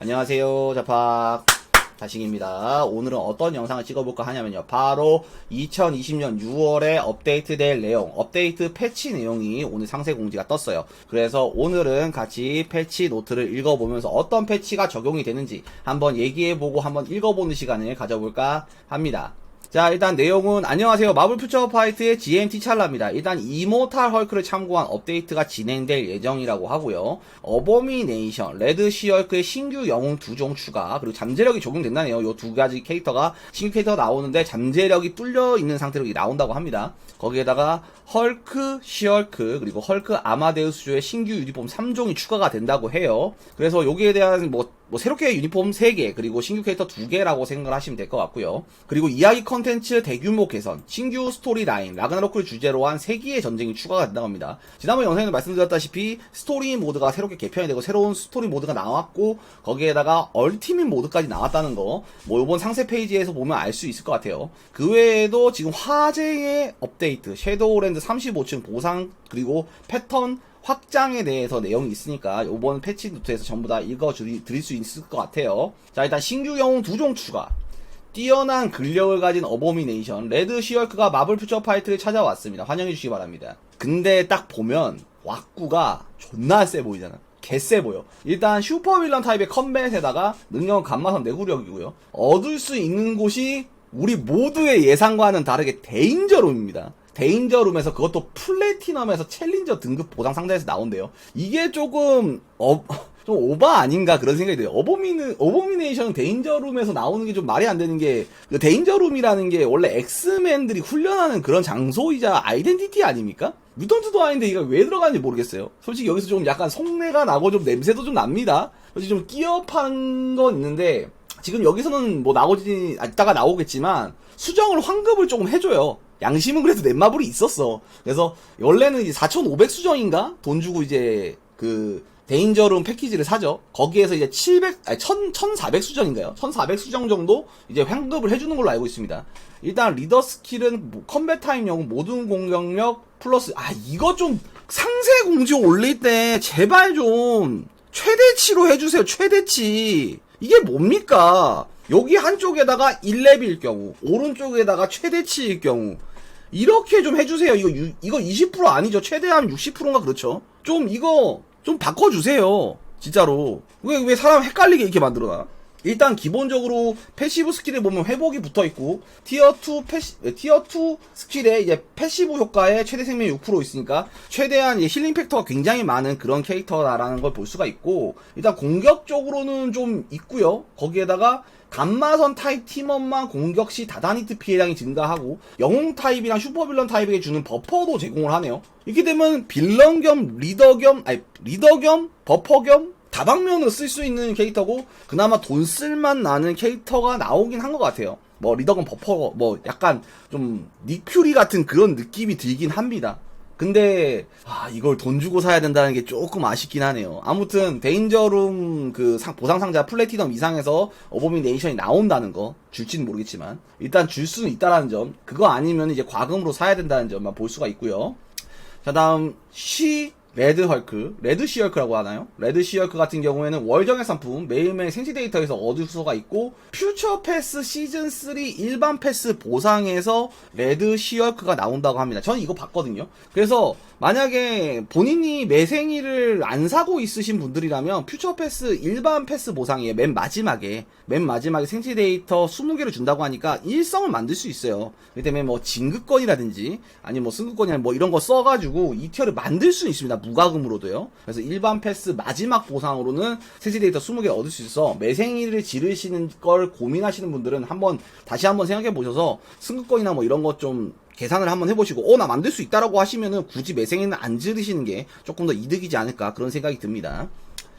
안녕하세요 자팍. 다식입니다. 오늘은 어떤 영상을 찍어볼까 하냐면요. 바로 2020년 6월에 업데이트 될 내용 업데이트 패치 내용이 오늘 상세 공지가 떴어요. 그래서 오늘은 같이 패치 노트를 읽어보면서 어떤 패치가 적용이 되는지 한번 얘기해보고 한번 읽어보는 시간을 가져볼까 합니다 자 일단 내용은 안녕하세요. 마블 퓨처 파이트의 GMT 찰나입니다. 일단 이모탈 헐크를 참고한 업데이트가 진행될 예정이라고 하고요. 어버미네이션 레드 시얼크의 신규 영웅 두 종 추가 그리고 잠재력이 적용된다네요. 요 두 가지 캐릭터가 신규 캐릭터가 나오는데 잠재력이 뚫려 있는 상태로 나온다고 합니다. 거기에다가 헐크 시얼크 그리고 헐크 아마데우스조의 신규 유니폼 3종이 추가가 된다고 해요. 그래서 여기에 대한 뭐 뭐 새롭게 유니폼 3개 그리고 신규 캐릭터 2개라고 생각을 하시면 될 것 같고요. 그리고 이야기 컨텐츠 대규모 개선, 신규 스토리 라인, 라그나로크를 주제로 한 3개의 전쟁이 추가가 된다고 합니다. 지난번 영상에도 말씀드렸다시피 스토리 모드가 새롭게 개편이 되고 새로운 스토리 모드가 나왔고 거기에다가 얼티밋 모드까지 나왔다는 거 뭐 이번 상세 페이지에서 보면 알 수 있을 것 같아요. 그 외에도 지금 화제의 업데이트, 섀도우랜드 35층 보상 그리고 패턴 확장에 대해서 내용이 있으니까 이번 패치 노트에서 전부 다 읽어 드릴 수 있을 것 같아요. 자, 일단 신규 영웅 두 종 추가. 뛰어난 근력을 가진 어보미네이션 레드 시얼크가 마블 퓨처 파이트를 찾아왔습니다. 환영해 주시기 바랍니다. 근데 딱 보면 왁구가 존나 세 보이잖아. 개쎄 보여. 일단 슈퍼빌런 타입의 컴뱃에다가 능력은 감마선 내구력이고요. 얻을 수 있는 곳이 우리 모두의 예상과는 다르게 데인저룸입니다. 데인저룸에서 그것도 플래티넘에서 챌린저 등급 보상 상자에서 나온대요. 이게 조금 어, 좀 오바 아닌가 그런 생각이 들어요. 어보미는 어보미네이션 데인저룸에서 나오는 게 좀 말이 안 되는 게 그 데인저룸이라는 게 원래 엑스맨들이 훈련하는 그런 장소이자 아이덴티티 아닙니까? 뮤턴트도 아닌데 이거 왜 들어가는지 모르겠어요. 솔직히 여기서 좀 약간 속내가 나고 좀 냄새도 좀 납니다. 솔직히 좀 끼어판 건 있는데 지금 여기서는 뭐 나오지 아, 이따가 나오겠지만 수정을 환급을 조금 해줘요. 양심은 그래도 넷마블이 있었어. 그래서 원래는 이제 4,500 수정인가 돈 주고 이제 그 데인저룸 패키지를 사죠. 거기에서 이제 700, 아니 1,000, 1,400 수정인가요? 1,400 수정 정도 이제 환급을 해주는 걸로 알고 있습니다. 일단 리더 스킬은 뭐 컴뱃 타임 영웅 모든 공격력 플러스 아 이거 좀 상세 공지 올릴 때 제발 좀 최대치로 해주세요. 최대치. 이게 뭡니까? 여기 한쪽에다가 1렙일 경우, 오른쪽에다가 최대치일 경우, 이렇게 좀 해주세요. 이거, 유- 이거 20% 아니죠. 최대한 60%인가 그렇죠. 좀 이거, 좀 바꿔주세요. 진짜로. 왜, 왜 사람 헷갈리게 이렇게 만들어놔? 일단 기본적으로 패시브 스킬에 보면 회복이 붙어 있고 티어 2 패시 티어 2 스킬에 이제 패시브 효과에 최대 생명 6% 있으니까 최대한 힐링 팩터가 굉장히 많은 그런 캐릭터다라는 걸 볼 수가 있고 일단 공격적으로는 좀 있고요. 거기에다가 감마선 타입 팀원만 공격 시 다다니트 피해량이 증가하고 영웅 타입이랑 슈퍼빌런 타입에게 주는 버퍼도 제공을 하네요. 이렇게 되면 빌런 겸 리더 겸 아니 리더 겸 버퍼 겸 다방면으로 쓸 수 있는 캐릭터고 그나마 돈 쓸만 나는 캐릭터가 나오긴 한 것 같아요. 뭐 리더건 버퍼 뭐 약간 좀 니큐리 같은 그런 느낌이 들긴 합니다. 근데 아 이걸 돈 주고 사야 된다는 게 조금 아쉽긴 하네요. 아무튼 데인저룸 그 상- 보상 상자 플래티넘 이상에서 어보미 네이션이 나온다는 거 줄지는 모르겠지만 일단 줄 수는 있다라는 점 그거 아니면 이제 과금으로 사야 된다는 점만 볼 수가 있고요. 자 다음 시 레드 헐크 레드 시헐크라고 하나요? 레드 시헐크 같은 경우에는 월정액 상품 매일매일 생시 데이터에서 얻을 수가 있고 퓨처 패스 시즌 3 일반 패스 보상에서 레드 시헐크가 나온다고 합니다. 저는 이거 봤거든요. 그래서 만약에 본인이 매생이를 안 사고 있으신 분들이라면 퓨처 패스 일반 패스 보상이에요. 맨 마지막에 맨 마지막에 생시 데이터 20개를 준다고 하니까 일성을 만들 수 있어요. 그렇기 때문에 뭐 진급권이라든지 아니면 뭐 승급권이나 뭐 이런 거 써가지고 이 티어를 만들 수 있습니다. 무과금으로도요. 그래서 일반 패스 마지막 보상으로는 생시 데이터 20개 얻을 수 있어 매생이를 지르시는 걸 고민하시는 분들은 한번 다시 한번 생각해 보셔서 승급권이나 뭐 이런 것좀 계산을 한번 해보시고, 어, 나 만들 수 있다라고 하시면은 굳이 매생이는 안 지르시는 게 조금 더 이득이지 않을까 그런 생각이 듭니다.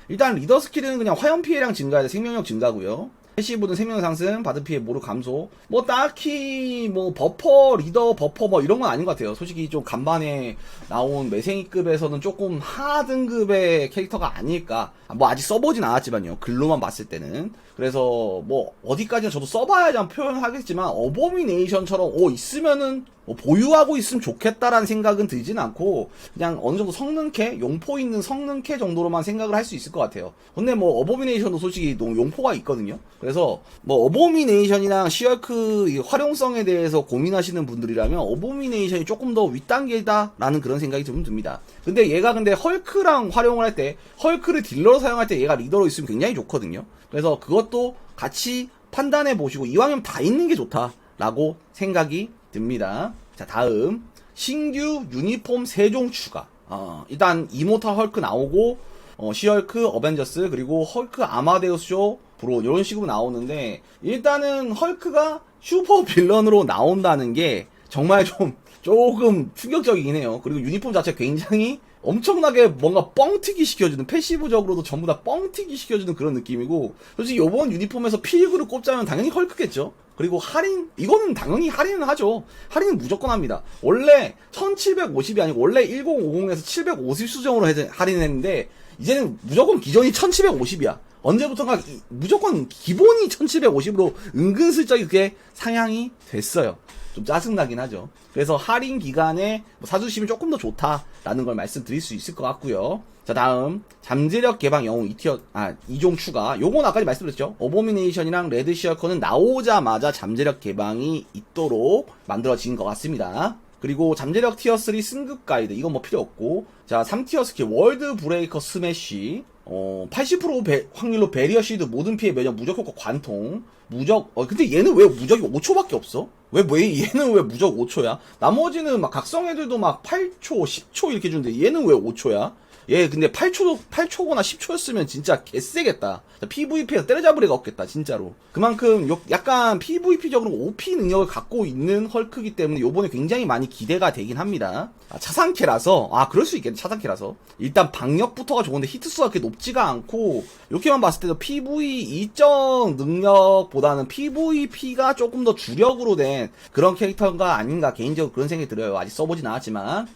일단 리더 스킬은 그냥 화염 피해량 증가에 생명력 증가고요. 패시브는 생명 상승, 받은 피해 모두 감소. 뭐 딱히 뭐 버퍼, 리더 버퍼 뭐 이런 건 아닌 것 같아요. 솔직히 좀 간만에 나온 매생이급에서는 조금 하등급의 캐릭터가 아닐까. 뭐 아직 써보진 않았지만요. 글로만 봤을 때는. 그래서 뭐 어디까지나 저도 써봐야지 한 표현을 하겠지만 어보미네이션처럼 오 있으면은 뭐 보유하고 있으면 좋겠다라는 생각은 들진 않고 그냥 어느 정도 성능캐, 용포 있는 성능캐 정도로만 생각을 할 수 있을 것 같아요. 근데 뭐 어보미네이션도 솔직히 너무 용포가 있거든요. 그래서 뭐 어보미네이션이랑 시얼크 이 활용성에 대해서 고민하시는 분들이라면 어보미네이션이 조금 더 윗단계다라는 그런 생각이 좀 듭니다. 근데 얘가 근데 헐크랑 활용을 할 때 헐크를 딜러로 사용할 때 얘가 리더로 있으면 굉장히 좋거든요. 그래서 그것도 같이 판단해 보시고 이왕이면 다 있는 게 좋다라고 생각이 듭니다. 자 다음 신규 유니폼 세종 추가. 어, 일단 이모탈 헐크 나오고 어, 시헐크, 어벤져스 그리고 헐크 아마데우스쇼 브로 이런 식으로 나오는데 일단은 헐크가 슈퍼 빌런으로 나온다는 게 정말 좀 조금 충격적이긴 해요. 그리고 유니폼 자체 가 굉장히 엄청나게 뭔가 뻥튀기 시켜주는 패시브적으로도 전부 다 뻥튀기 시켜주는 그런 느낌이고 솔직히 요번 유니폼에서 필그를 꼽자면 당연히 헐크겠죠. 그리고 할인 이거는 당연히 할인은 하죠. 할인은 무조건 합니다. 원래 1750이 아니고 원래 1050에서 750 수정으로 해- 할인했는데 이제는 무조건 기존이 1750이야. 언제부턴가 이- 무조건 기본이 1750으로 은근슬쩍 이렇게 상향이 됐어요. 좀 짜증나긴 하죠. 그래서 할인 기간에 뭐 사주시면 조금 더 좋다라는 걸 말씀드릴 수 있을 것 같고요. 자 다음. 잠재력 개방 영웅 2티어 아 2종 추가. 요건 아까 말씀드렸죠. 어보미네이션이랑 레드 시어커는 나오자마자 잠재력 개방이 있도록 만들어진 것 같습니다. 그리고 잠재력 티어 3 승급 가이드. 이건 뭐 필요 없고. 자 3티어 스킬. 월드 브레이커 스매시 어, 80% 배- 확률로 베리어 시드 모든 피해 무적 효과 관통 무적 어 근데 얘는 왜 무적이 5초밖에 없어? 왜, 왜 얘는 왜 무적 5초야? 나머지는 막 각성 애들도 막 8초, 10초 이렇게 주는데 얘는 왜 5초야? 얘 근데 8초 8초거나 10초였으면 진짜 개세겠다. PVP에서 때려잡을 애가 없겠다, 진짜로. 그만큼 요- 약간 PVP적으로 OP 능력을 갖고 있는 헐크기 때문에 요번에 굉장히 많이 기대가 되긴 합니다. 아, 차상캐라서 아 그럴 수 있겠네 차상캐라서 일단 방역부터가 좋은데 히트수가 그렇게 높지가 않고 이렇게만 봤을 때도 PV 이적 능력 보다는 PVP가 조금 더 주력으로 된 그런 캐릭터가 아닌가 개인적으로 그런 생각이 들어요. 아직 써보진 않았지만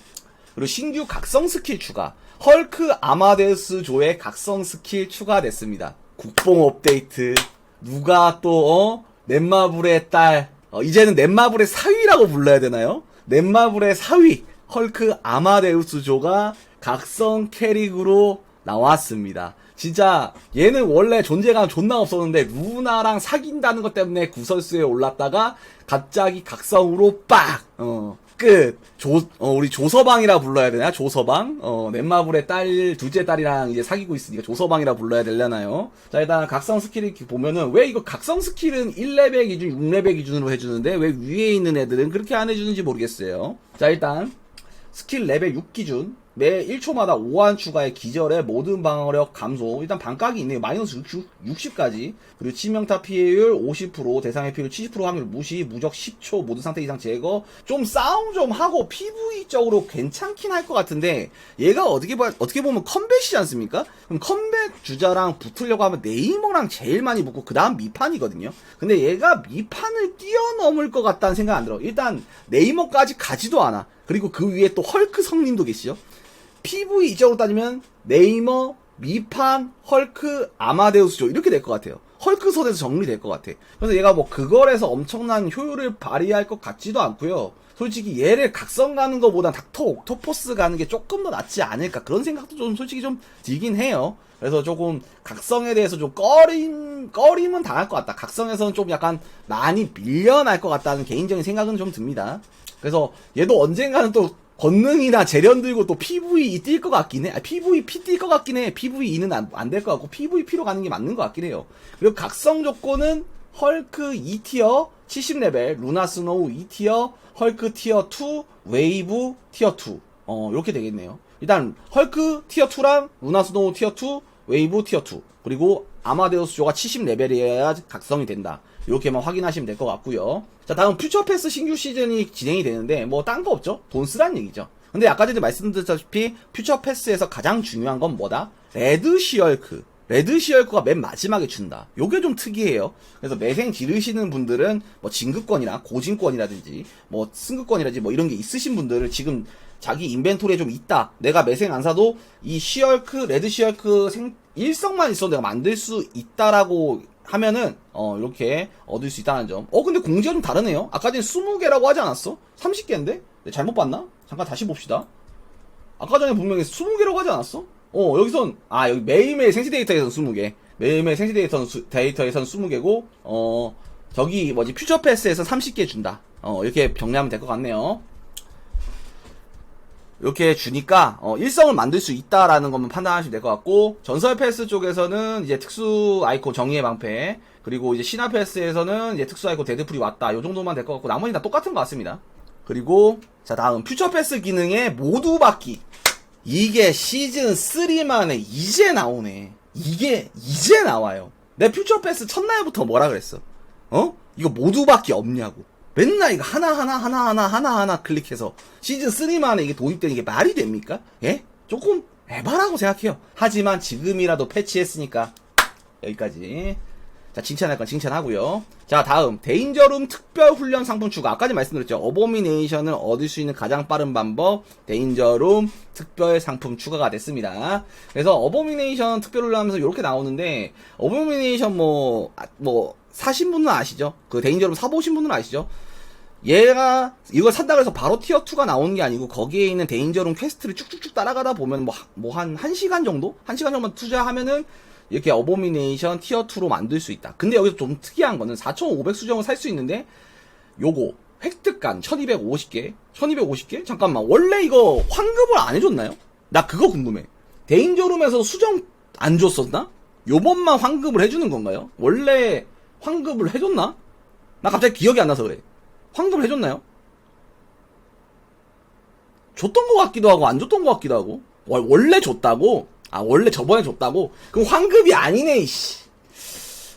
그리고 신규 각성 스킬 추가. 헐크 아마데우스 조의 각성 스킬 추가됐습니다. 국뽕 업데이트. 누가 또, 어? 넷마블의 딸. 어, 이제는 넷마블의 사위라고 불러야 되나요? 넷마블의 사위. 헐크 아마데우스 조가 각성 캐릭으로 나왔습니다. 진짜 얘는 원래 존재감 존나 없었는데 루나랑 사귄다는 것 때문에 구설수에 올랐다가 갑자기 각성으로 빡! 어. 끝. 조, 어, 우리 조서방이라 불러야 되나? 조서방? 어, 넷마블의 딸, 둘째 딸이랑 이제 사귀고 있으니까 조서방이라 불러야 되려나요? 자, 일단 각성 스킬 이렇게 보면은 왜 이거 각성 스킬은 1레벨 기준, 6레벨 기준으로 해주는데 왜 위에 있는 애들은 그렇게 안 해주는지 모르겠어요. 자, 일단 스킬 레벨 6 기준 매 1초마다 5한 추가의 기절의 모든 방어력 감소. 일단 반각이 있네요. 마이너스 60, 까지. 그리고 치명타 피해율 50% 대상의 피해율 70% 확률 무시 무적 10초 모든 상태 이상 제거. 좀 싸움 좀 하고 PV적으로 괜찮긴 할 것 같은데 얘가 어떻게 봐 어떻게 보면 컴뱃이지 않습니까? 그럼 컴뱃 주자랑 붙으려고 하면 네이머랑 제일 많이 붙고 그 다음 미판이거든요. 근데 얘가 미판을 뛰어넘을 것 같다는 생각 안 들어. 일단 네이머까지 가지도 않아. 그리고 그 위에 또 헐크 성님도 계시죠 PV 이적으로 따지면 네이머, 미판, 헐크, 아마데우스죠. 이렇게 될 것 같아요. 헐크 선에서 정리될 것 같아. 그래서 얘가 뭐 그걸에서 엄청난 효율을 발휘할 것 같지도 않고요. 솔직히 얘를 각성 가는 것보다 닥터 옥토퍼스 가는 게 조금 더 낫지 않을까 그런 생각도 좀 솔직히 좀 들긴 해요. 그래서 조금 각성에 대해서 좀 꺼림 꺼림은 당할 것 같다. 각성에서는 좀 약간 많이 밀려날 것 같다는 개인적인 생각은 좀 듭니다. 그래서 얘도 언젠가는 또 권능이나 재련 들고 또 PVE 뛸 것 같긴 해. 아, PVP 뛸 것 같긴 해. PVE는 안, 안될 것 같고, PVP로 가는 게 맞는 것 같긴 해요. 그리고 각성 조건은 헐크 2티어 70레벨, 루나 스노우 2티어, 헐크 티어 2, 웨이브 티어 2. 어, 이렇게 되겠네요. 일단, 헐크 티어 2랑 루나 스노우 티어 2, 웨이브 티어 2. 그리고 아마데우스 조가 70레벨이어야 각성이 된다. 이렇게만 확인하시면 될 것 같고요. 자, 다음 퓨처 패스 신규 시즌이 진행이 되는데 뭐 딴 거 없죠? 돈 쓰란 얘기죠. 근데 아까 전에 말씀드렸다시피 퓨처 패스에서 가장 중요한 건 뭐다? 레드 시얼크. 레드 시얼크가 맨 마지막에 준다. 요게 좀 특이해요. 그래서 매생 지르시는 분들은 뭐 진급권이나 고진권이라든지 뭐 승급권이라든지 뭐 이런 게 있으신 분들을 지금 자기 인벤토리에 좀 있다. 내가 매생 안 사도 이 시얼크, 레드 시얼크 생, 일성만 있어도 내가 만들 수 있다라고 하면은 어 이렇게 얻을 수 있다는 점. 어 근데 공지가 좀 다르네요. 아까 전에 20개라고 하지 않았어? 30개인데? 잘못 봤나? 잠깐 다시 봅시다. 아까 전에 분명히 20개라고 하지 않았어? 어 여기선 아 여기 매일매일 생시 데이터에선 20개. 매일매일 생시 데이터는 수- 데이터에선 20개고 어 저기 뭐지 퓨처 패스에서 30개 준다. 어 이렇게 정리하면 될 것 같네요. 이렇게 주니까 어, 일성을 만들 수 있다라는 것만 판단하시면 될 것 같고 전설 패스 쪽에서는 이제 특수 아이콘 정의의 방패 그리고 이제 신화 패스에서는 이제 특수 아이콘 데드풀이 왔다 요 정도만 될 것 같고 나머지 다 똑같은 것 같습니다. 그리고 자 다음 퓨처 패스 기능의 모두 받기. 이게 시즌 3만에 이제 나오네. 이게 이제 나와요. 내 퓨처 패스 첫날부터 뭐라 그랬어? 어? 이거 모두 받기 없냐고. 맨날 이거 하나하나 하나하나 하나하나 클릭해서 시즌 3만에 이게 도입되는 게 말이 됩니까? 예? 조금 에바라고 생각해요. 하지만 지금이라도 패치했으니까 여기까지. 자, 칭찬할 건 칭찬하고요. 자, 다음 데인저룸 특별 훈련 상품 추가. 아까도 말씀드렸죠. 어보미네이션을 얻을 수 있는 가장 빠른 방법 데인저룸 특별 상품 추가가 됐습니다. 그래서 어보미네이션 특별 훈련 하면서 이렇게 나오는데 어보미네이션 뭐 아, 뭐 사신 분은 아시죠? 그 데인저룸 사보신 분은 아시죠? 얘가 이걸 산다 그래서 바로 티어 2가 나오는 게 아니고 거기에 있는 데인저룸 퀘스트를 쭉쭉쭉 따라가다 보면 뭐뭐한 1시간 정도? 1시간 정도만 투자하면은 이렇게 어보미네이션 티어 2로 만들 수 있다. 근데 여기서 좀 특이한 거는 4,500 수정을 살 수 있는데 요거 획득간 1250개 1250개? 잠깐만 원래 이거 환급을 안 해줬나요? 나 그거 궁금해 데인저룸에서 수정 안 줬었나? 요번만 환급을 해주는 건가요? 원래 환급을 해줬나? 나 갑자기 기억이 안 나서 그래 환급을 해줬나요? 줬던 것 같기도 하고 안 줬던 것 같기도 하고 월- 원래 줬다고? 아 원래 저번에 줬다고? 그럼 환급이 아니네 이씨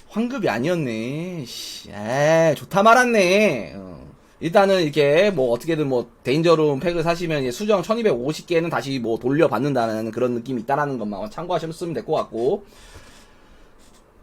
환급이 아니었네 씨. 에 좋다 말았네 어. 일단은 이렇게 뭐 어떻게든 뭐 데인저룸 팩을 사시면 수정 1250개는 다시 뭐 돌려받는다는 그런 느낌이 있다라는 것만 참고하시면 될것 같고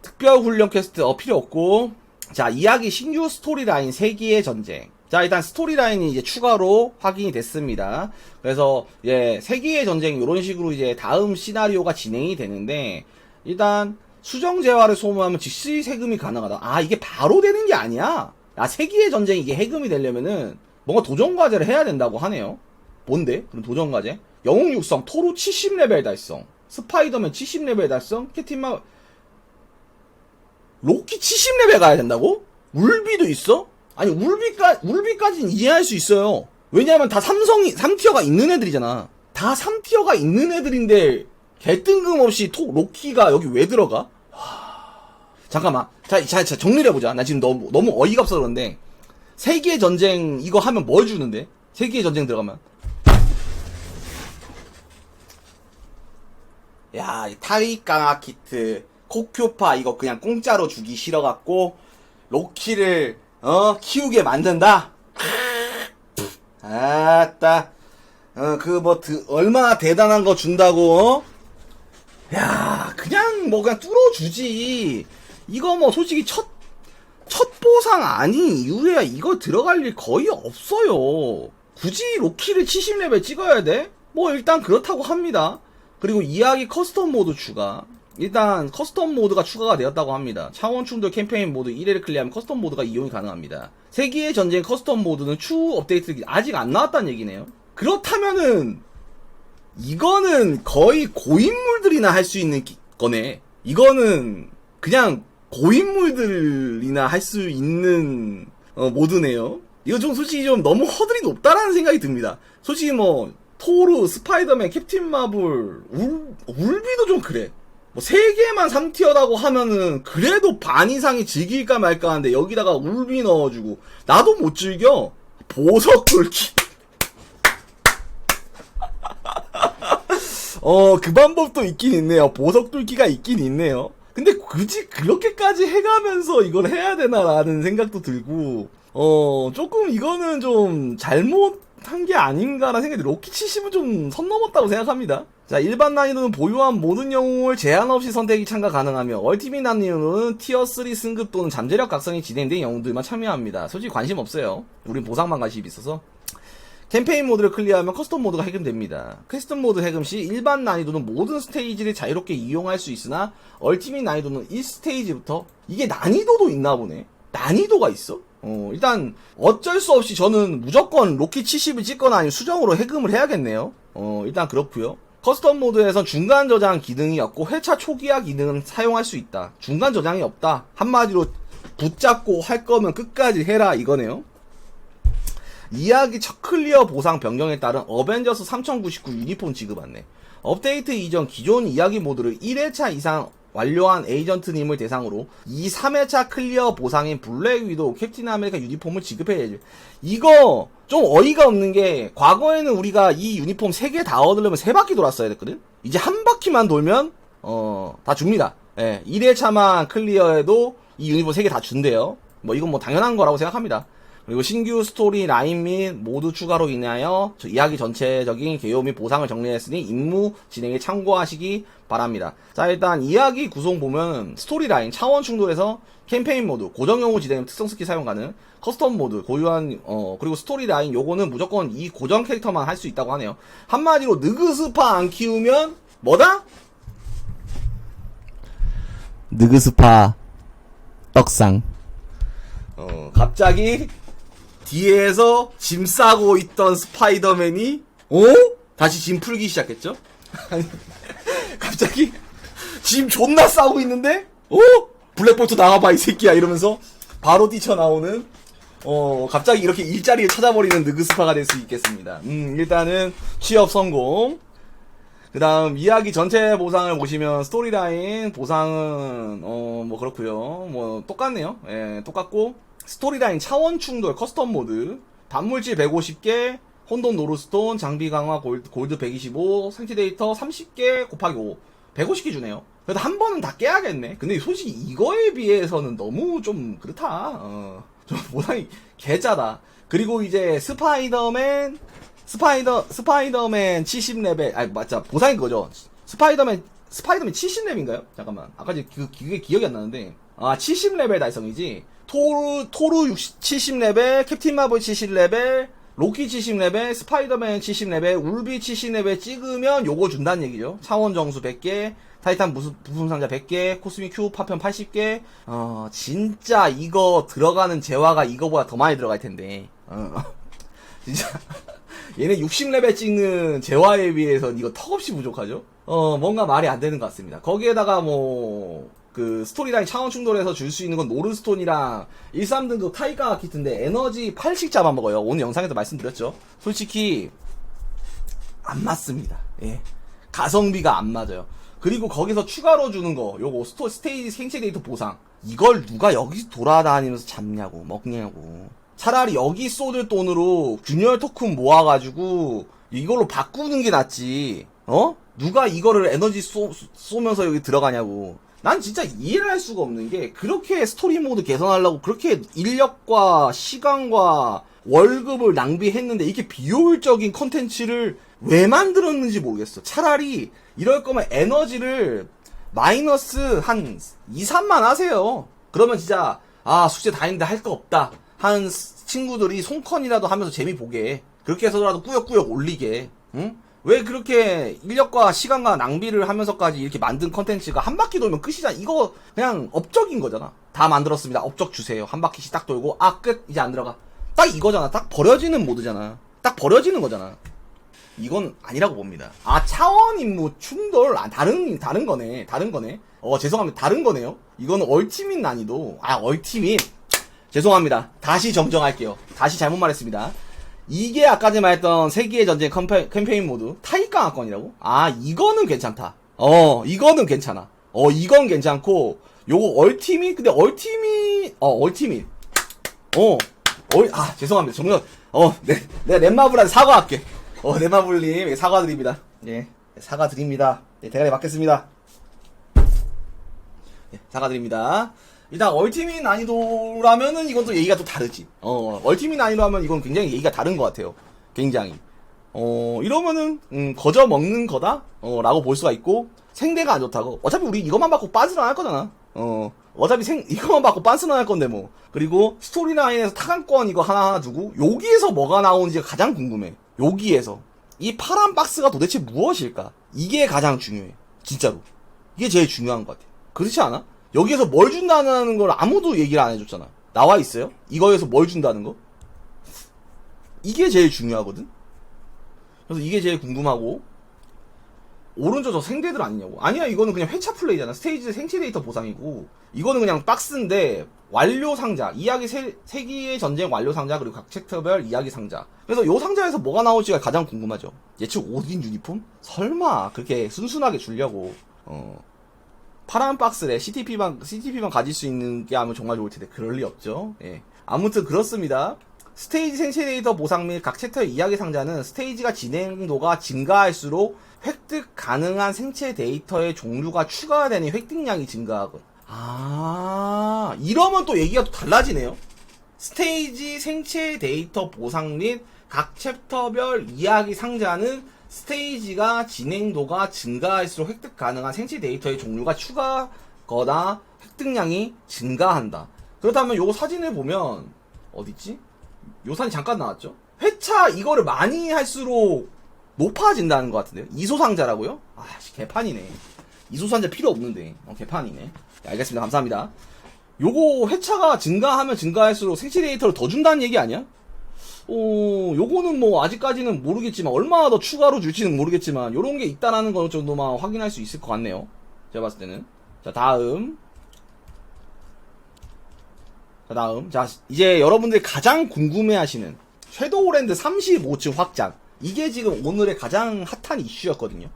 특별 훈련 퀘스트 어 필요 없고 자 이야기 신규 스토리라인 세기의 전쟁. 자 일단 스토리라인이 이제 추가로 확인이 됐습니다. 그래서 예 세기의 전쟁 이런 식으로 이제 다음 시나리오가 진행이 되는데 일단 수정 재화를 소모하면 즉시 세금이 가능하다. 아 이게 바로 되는 게 아니야? 아 세기의 전쟁 이게 해금이 되려면은 뭔가 도전 과제를 해야 된다고 하네요. 뭔데? 그럼 도전 과제? 영웅 육성 토로 70레벨 달성 스파이더맨 70레벨 달성 캡틴마 로키 70레벨 가야 된다고? 울비도 있어? 아니 울비까 울비까지는 이해할 수 있어요. 왜냐면 다 삼성이 3티어가 있는 애들이잖아. 다 3티어가 있는 애들인데 개뜬금없이 토 로키가 여기 왜 들어가? 하... 잠깐만. 자, 자, 자 정리를 해보자. 나 지금 너무 너무 어이가 없어 그런데 세계의 전쟁 이거 하면 뭘 주는데? 세계의 전쟁 들어가면 야, 이 타이강아 키트, 코큐파 이거 그냥 공짜로 주기 싫어갖고 로키를 어 키우게 만든다. 아따, 어 그 뭐 얼마나 대단한 거 준다고? 어? 야, 그냥 뭐 그냥 뚫어주지. 이거 뭐 솔직히 첫, 첫 보상 아닌 이후에 이거 들어갈 일 거의 없어요. 굳이 로키를 70레벨 찍어야 돼? 뭐 일단 그렇다고 합니다. 그리고 이야기 커스텀 모드 추가. 일단 커스텀 모드가 추가가 되었다고 합니다. 차원 충돌 캠페인 모드 1회를 클리어하면 커스텀 모드가 이용이 가능합니다. 세기의 전쟁 커스텀 모드는 추후 업데이트 아직 안 나왔다는 얘기네요. 그렇다면은 이거는 거의 고인물들이나 할 수 있는 기- 거네. 이거는 그냥 고인물들이나 할 수 있는 어, 모드네요. 이거 좀 솔직히 좀 너무 허들이 높다라는 생각이 듭니다. 솔직히 뭐 토르, 스파이더맨, 캡틴 마블, 울, 울비도 좀 그래. 뭐세 개만 3티어라고 하면은 그래도 반 이상이 즐길까 말까 하는데 여기다가 울비 넣어주고 나도 못 즐겨. 보석 뚫기. 어, 그 방법도 있긴 있네요. 보석 뚫기가 있긴 있네요. 근데 굳이 그렇게까지 해가면서 이걸 해야 되나라는 생각도 들고, 어, 조금 이거는 좀 잘못한 게 아닌가라는 생각이. 로키 70은 좀 선 넘었다고 생각합니다. 자, 일반 난이도는 보유한 모든 영웅을 제한 없이 선택이 참가 가능하며, 얼티밋 난이도는 티어 3 승급 또는 잠재력 각성이 진행된 영웅들만 참여합니다. 솔직히 관심 없어요. 우린 보상만 관심이 있어서. 캠페인 모드를 클리어하면 커스텀 모드가 해금됩니다. 커스텀 모드 해금 시 일반 난이도는 모든 스테이지를 자유롭게 이용할 수 있으나 얼티밋 난이도는 1스테이지부터 이게 난이도도 있나 보네. 난이도가 있어? 어, 일단 어쩔 수 없이 저는 무조건 로키 70을 찍거나 아니면 수정으로 해금을 해야겠네요. 어, 일단 그렇고요. 커스텀 모드에선 중간 저장 기능이 없고 회차 초기화 기능은 사용할 수 있다. 중간 저장이 없다. 한마디로 붙잡고 할 거면 끝까지 해라 이거네요. 이야기 첫 클리어 보상 변경에 따른 어벤져스 3099 유니폼 지급받네. 업데이트 이전 기존 이야기 모드를 1회차 이상 완료한 에이전트님을 대상으로 2, 3회차 클리어 보상인 블랙 위도우 캡틴 아메리카 유니폼을 지급해야지. 이거 좀 어이가 없는 게 과거에는 우리가 이 유니폼 3개 다 얻으려면 3바퀴 돌았어야 됐거든? 이제 한 바퀴만 돌면 어, 다 줍니다. 예, 1회차만 클리어해도 이 유니폼 3개 다 준대요. 뭐 이건 뭐 당연한 거라고 생각합니다. 그리고 신규 스토리 라인 및 모두 추가로 인하여 저 이야기 전체적인 개요 및 보상을 정리했으니 임무 진행에 참고하시기 바랍니다. 자 일단 이야기 구성 보면 스토리 라인 차원 충돌에서 캠페인 모드 고정 영웅 진행 특성 스킬 사용 가능 커스텀 모드 고유한 어 그리고 스토리 라인 요거는 무조건 이 고정 캐릭터만 할 수 있다고 하네요. 한마디로 느그스파 안 키우면 뭐다? 느그스파 떡상 어, 갑자기 뒤에서 짐 싸고 있던 스파이더맨이 어? 다시 짐 풀기 시작했죠? 아니, 갑자기 짐 존나 싸고 있는데 어? 블랙볼트 나와봐 이 새끼야 이러면서 바로 뛰쳐나오는 어 갑자기 이렇게 일자리를 찾아버리는 느그스파가 될 수 있겠습니다. 음 일단은 취업 성공. 그 다음 이야기 전체 보상을 보시면 스토리라인 보상은 어 뭐 그렇고요 뭐 똑같네요 예 똑같고 스토리라인 차원 충돌 커스텀 모드. 단물질 150개 혼돈 노르스톤 장비 강화 골드, 골드 125 생체 데이터 30개 곱하기 5 150개 주네요. 그래도 한 번은 다 깨야겠네. 근데 솔직히 이거에 비해서는 너무 좀 그렇다. 어 좀 보상이 개짜다. 그리고 이제 스파이더맨 스파이더 스파이더맨 70레벨 아니 맞자 보상인 거죠. 스파이더맨 스파이더맨 70레벨인가요? 잠깐만. 아까 그 그게 기억이 안 나는데. 아 70레벨 달성이지 토르 토르 60, 70레벨 캡틴 마블 70레벨 로키 70레벨 스파이더맨 70레벨 울비 70레벨 찍으면 요거 준다는 얘기죠. 차원 정수 100개 타이탄 무수, 부품 상자 100개 코스믹 큐 파편 80개. 어 진짜 이거 들어가는 재화가 이거보다 더 많이 들어갈 텐데. 어. 진짜. 얘네 60레벨 찍는 재화에 비해서 이거 턱없이 부족하죠? 어, 뭔가 말이 안 되는 것 같습니다. 거기에다가 뭐, 그, 스토리라인 차원 충돌해서 줄 수 있는 건 노르스톤이랑 13등급 타이가 키트인데 에너지 8씩 잡아먹어요. 오늘 영상에서 말씀드렸죠. 솔직히, 안 맞습니다. 예. 가성비가 안 맞아요. 그리고 거기서 추가로 주는 거, 요거 스토, 스테이지 생체 데이터 보상. 이걸 누가 여기 돌아다니면서 잡냐고, 먹냐고. 차라리 여기 쏟을 돈으로 균열 토큰 모아가지고 이걸로 바꾸는 게 낫지. 어? 누가 이거를 에너지 쏘, 쏘면서 여기 들어가냐고. 난 진짜 이해를 할 수가 없는 게 그렇게 스토리 모드 개선하려고 그렇게 인력과 시간과 월급을 낭비했는데 이렇게 비효율적인 컨텐츠를 왜 만들었는지 모르겠어. 차라리 이럴 거면 에너지를 마이너스 한 2, 3만 하세요. 그러면 진짜 아 숙제 다 했는데 할 거 없다. 한 스- 친구들이 손컨이라도 하면서 재미 보게. 그렇게 해서라도 꾸역꾸역 올리게. 응? 왜 그렇게 인력과 시간과 낭비를 하면서까지 이렇게 만든 컨텐츠가 한 바퀴 돌면 끝이잖아. 이거 그냥 업적인 거잖아. 다 만들었습니다. 업적 주세요. 한 바퀴씩 딱 돌고 아 끝 이제 안 들어가. 딱 이거잖아. 딱 버려지는 모드잖아. 딱 버려지는 거잖아. 이건 아니라고 봅니다. 아 차원 임무 충돌 아 다른 다른 거네. 다른 거네. 어 죄송합니다. 다른 거네요. 이거는 얼티밋 난이도. 아 얼티밋. 죄송합니다. 다시 정정할게요. 다시 잘못 말했습니다. 이게 아까 전에 말했던 세계의 전쟁 캠페, 캠페인 모드 타이강화권이라고? 아 이거는 괜찮다. 어 이거는 괜찮아. 어 이건 괜찮고 요거 얼티밋 근데 얼티밋 어 얼티밋 어, 어, 아, 죄송합니다. 정말, 어, 네, 내가 넷마블한테 사과할게. 어, 넷마블님, 사과드립니다. 예, 사과드립니다. 네, 대가리 맞겠습니다. 예, 사과드립니다. 일단, 얼티밋 난이도라면은 이건 또 얘기가 또 다르지. 어, 얼티밋 난이도 하면 이건 굉장히 얘기가 다른 것 같아요. 굉장히. 어, 이러면은, 음, 거저 먹는 거다? 어, 라고 볼 수가 있고, 생대가 안 좋다고. 어차피 우리 이것만 받고 빠지도 않을 거잖아. 어, 어차피 생, 이거만 받고 빤스나 할 건데 뭐. 그리고 스토리라인에서 타강권 이거 하나하나 두고, 여기에서 뭐가 나오는지가 가장 궁금해. 여기에서. 이 파란 박스가 도대체 무엇일까? 이게 가장 중요해. 진짜로. 이게 제일 중요한 것 같아. 그렇지 않아? 여기에서 뭘 준다는 걸 아무도 얘기를 안 해줬잖아. 나와 있어요? 이거에서 뭘 준다는 거? 이게 제일 중요하거든? 그래서 이게 제일 궁금하고, 오른쪽 저 생대들 아니냐고. 아니야, 이거는 그냥 회차 플레이잖아. 스테이지 생체 데이터 보상이고, 이거는 그냥 박스인데, 완료 상자, 이야기 세, 세기의 전쟁 완료 상자, 그리고 각 챕터별 이야기 상자. 그래서 요 상자에서 뭐가 나올지가 가장 궁금하죠. 예측 5인 유니폼? 설마, 그렇게 순순하게 주려고, 어, 파란 박스래 CTP만, CTP만 가질 수 있는 게 하면 정말 좋을 텐데, 그럴 리 없죠. 예. 아무튼 그렇습니다. 스테이지 생체 데이터 보상 및 각 챕터의 이야기 상자는 스테이지가 진행도가 증가할수록 획득 가능한 생체 데이터의 종류가 추가되니 획득량이 증가하고. 아, 이러면 또 얘기가 또 달라지네요. 스테이지 생체 데이터 보상 및 각 챕터별 이야기 상자는 스테이지가 진행도가 증가할수록 획득 가능한 생체 데이터의 종류가 추가거나 획득량이 증가한다. 그렇다면 요 사진을 보면 어디지? 요 사진 잠깐 나왔죠? 회차 이거를 많이 할수록 높아진다는 것 같은데요? 이소상자라고요? 아씨 개판이네. 이소상자 필요 없는데 어, 개판이네. 네, 알겠습니다. 감사합니다. 요거 회차가 증가하면 증가할수록 생체 데이터를 더 준다는 얘기 아니야? 어, 요거는 뭐 아직까지는 모르겠지만 얼마나 더 추가로 줄지는 모르겠지만 요런 게 있다라는 거 정도만 확인할 수 있을 것 같네요. 제가 봤을 때는. 자, 다음. 자, 다음. 자, 이제 여러분들이 가장 궁금해 하시는 섀도우랜드 35층 확장. 이게 지금 오늘의 가장 핫한 이슈였거든요.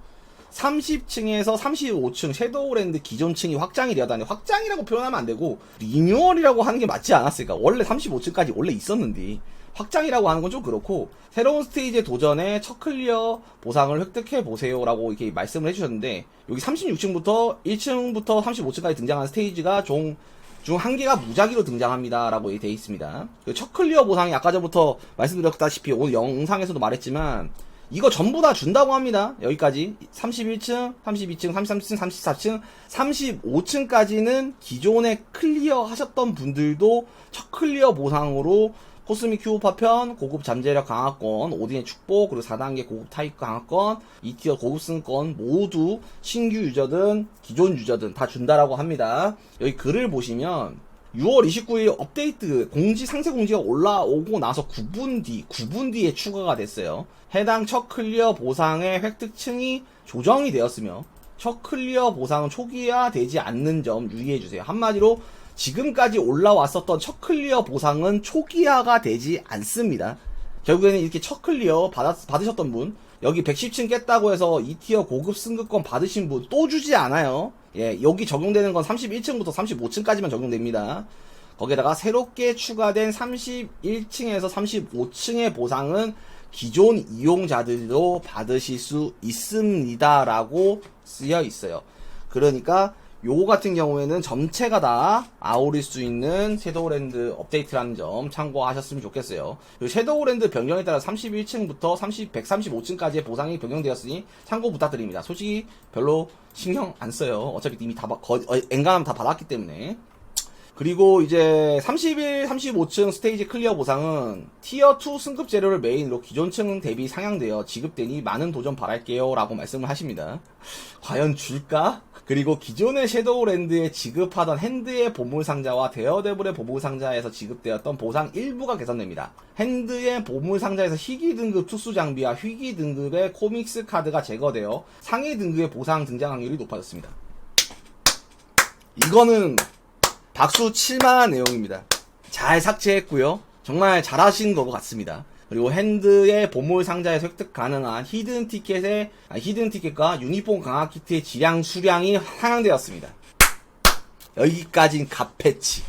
30층에서 35층 섀도우랜드 기존 층이 확장이 되었다니 확장이라고 표현하면 안 되고 리뉴얼이라고 하는 게 맞지 않았을까? 원래 35층까지 원래 있었는데 확장이라고 하는 건 좀 그렇고 새로운 스테이지에 도전해 첫 클리어 보상을 획득해 보세요라고 이렇게 말씀을 해주셨는데 여기 36층부터 1층부터 35층까지 등장한 스테이지가 종 중 한 개가 무작위로 등장합니다라고 돼 있습니다. 그첫 클리어 보상이 아까 전부터 말씀드렸다시피 오늘 영상에서도 말했지만 이거 전부 다 준다고 합니다. 여기까지 31층, 32층, 33층, 34층, 35층까지는 기존에 클리어 하셨던 분들도 첫 클리어 보상으로 코스믹 큐브 파편, 고급 잠재력 강화권, 오딘의 축복, 그리고 4단계 고급 타입 강화권, 2티어 고급 승권 모두 신규 유저든 기존 유저든 다 준다라고 합니다. 여기 글을 보시면 6월 29일 업데이트 공지 상세 공지가 올라오고 나서 9분 뒤 9분 뒤에 추가가 됐어요. 해당 첫 클리어 보상의 획득층이 조정이 되었으며 첫 클리어 보상은 초기화 되지 않는 점 유의해 주세요. 한마디로 지금까지 올라왔었던 첫 클리어 보상은 초기화가 되지 않습니다. 결국에는 이렇게 첫 클리어 받았, 받으셨던 분, 여기 110층 깼다고 해서 2티어 고급 승급권 받으신 분 또 주지 않아요. 예, 여기 적용되는 건 31층부터 35층까지만 적용됩니다. 거기에다가 새롭게 추가된 31층에서 35층의 보상은 기존 이용자들도 받으실 수 있습니다라고 쓰여 있어요. 그러니까 요거 같은 경우에는 전체가 다 아우릴 수 있는 섀도우랜드 업데이트라는 점 참고하셨으면 좋겠어요. 요 섀도우랜드 변경에 따라 31층부터 30, 135층까지의 보상이 변경되었으니 참고 부탁드립니다. 솔직히 별로 신경 안 써요. 어차피 이미 다, 받- 거, 어, 엔간하면 다 받았기 때문에. 그리고 이제 31, 35층 스테이지 클리어 보상은 티어2 승급 재료를 메인으로 기존 층 대비 상향되어 지급되니 많은 도전 바랄게요 라고 말씀을 하십니다. 과연 줄까? 그리고 기존의 섀도우랜드에 지급하던 핸드의 보물 상자와 데어데블의 보물 상자에서 지급되었던 보상 일부가 개선됩니다. 핸드의 보물 상자에서 희귀 등급 특수 장비와 희귀 등급의 코믹스 카드가 제거되어 상위 등급의 보상 등장 확률이 높아졌습니다. 이거는 박수 칠만한 내용입니다. 잘 삭제했고요. 정말 잘하신 것 같습니다. 그리고 핸드의 보물 상자에서 획득 가능한 히든 티켓의 아니, 히든 티켓과 유니폼 강화 키트의 질량 수량이 상향되었습니다. 여기까진 갓패치.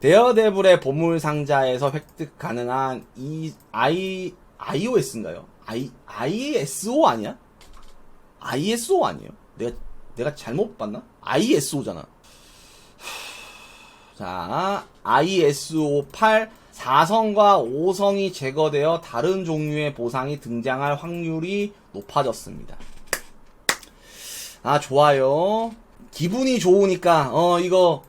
데어데블의 보물 상자에서 획득 가능한 이 i iOS인가요? i ISO 아니야? ISO 아니에요? 내가 내가 잘못 봤나? ISO잖아. 자, ISO 8 4성과 5성이 제거되어 다른 종류의 보상이 등장할 확률이 높아졌습니다. 아, 좋아요. 기분이 좋으니까, 어, 이거,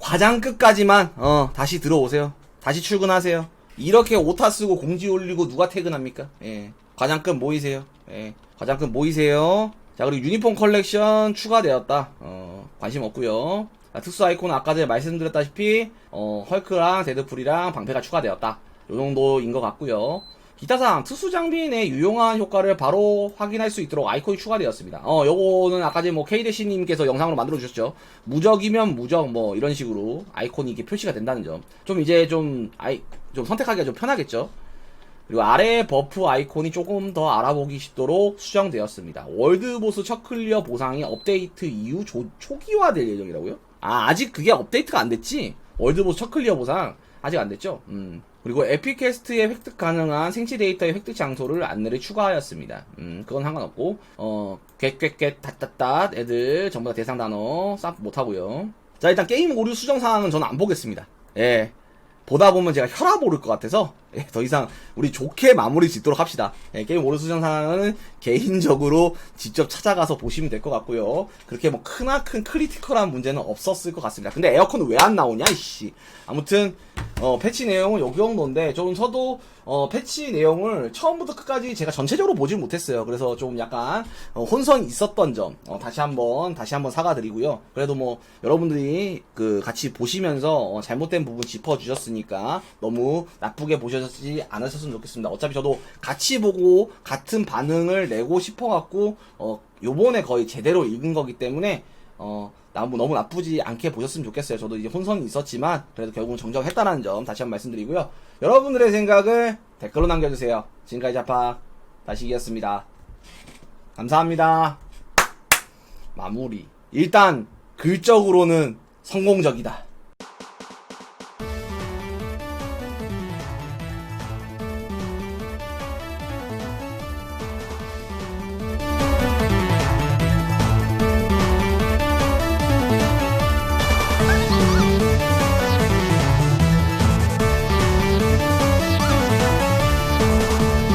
과장 끝까지만 어 다시 들어오세요. 다시 출근하세요. 이렇게 오타 쓰고 공지 올리고 누가 퇴근합니까? 예. 과장급 모이세요. 예. 과장급 모이세요. 자, 그리고 유니폼 컬렉션 추가되었다. 어, 관심 없고요 자, 특수 아이콘은 아까 전에 말씀드렸다시피 어, 헐크랑 데드풀이랑 방패가 추가되었다. 요 정도인 것 같고요 기타상 특수 장비 내 유용한 효과를 바로 확인할 수 있도록 아이콘이 추가되었습니다. 어, 요거는 아까 전에 뭐 K대시님께서 영상으로 만들어 주셨죠. 무적이면 무적 뭐 이런 식으로 아이콘이 이렇게 표시가 된다는 점. 좀 이제 좀 아이 좀 선택하기가 좀 편하겠죠. 그리고 아래 버프 아이콘이 조금 더 알아보기 쉽도록 수정되었습니다. 월드 보스 첫 클리어 보상이 업데이트 이후 조- 초기화될 예정이라고요? 아, 아직 그게 업데이트가 안 됐지? 월드보스 첫 클리어 보상 아직 안 됐죠? 음. 그리고 에피캐스트에 획득 가능한 생체 데이터의 획득 장소를 안내를 추가하였습니다. 음, 그건 상관없고, 어, 꽥꽥꽥, 닷닷닷, 애들 전부 다 대상 단어 싹 못하고요 자, 일단 게임 오류 수정 사항은 저는 안 보겠습니다. 예. 보다 보면 제가 혈압 오를 것 같아서 예, 더 이상 우리 좋게 마무리 짓도록 합시다. 예, 게임 오류 수정 사항은 개인적으로 직접 찾아가서 보시면 될 것 같고요. 그렇게 뭐 크나큰 크리티컬한 문제는 없었을 것 같습니다. 근데 에어컨은 왜안 나오냐 이씨. 아무튼 어, 패치 내용은 요 정도인데 좀 저도 어, 패치 내용을 처음부터 끝까지 제가 전체적으로 보질 못했어요. 그래서 좀 약간 어, 혼선이 있었던 점 어, 다시 한번 다시 한번 사과드리고요. 그래도 뭐 여러분들이 그 같이 보시면서 어, 잘못된 부분 짚어주셨으니까 너무 나쁘게 보셨 지 않으셨으면 좋겠습니다. 어차피 저도 같이 보고 같은 반응을 내고 싶어갖고 어, 요번에 거의 제대로 읽은 거기 때문에 어, 너무, 너무 나쁘지 않게 보셨으면 좋겠어요. 저도 이제 혼선이 있었지만, 그래도 결국은 정정했다는 점 다시 한번 말씀드리고요. 여러분들의 생각을 댓글로 남겨주세요. 지금까지 자파, 다시기였습니다. 감사합니다. 마무리. 일단, 글적으로는 성공적이다.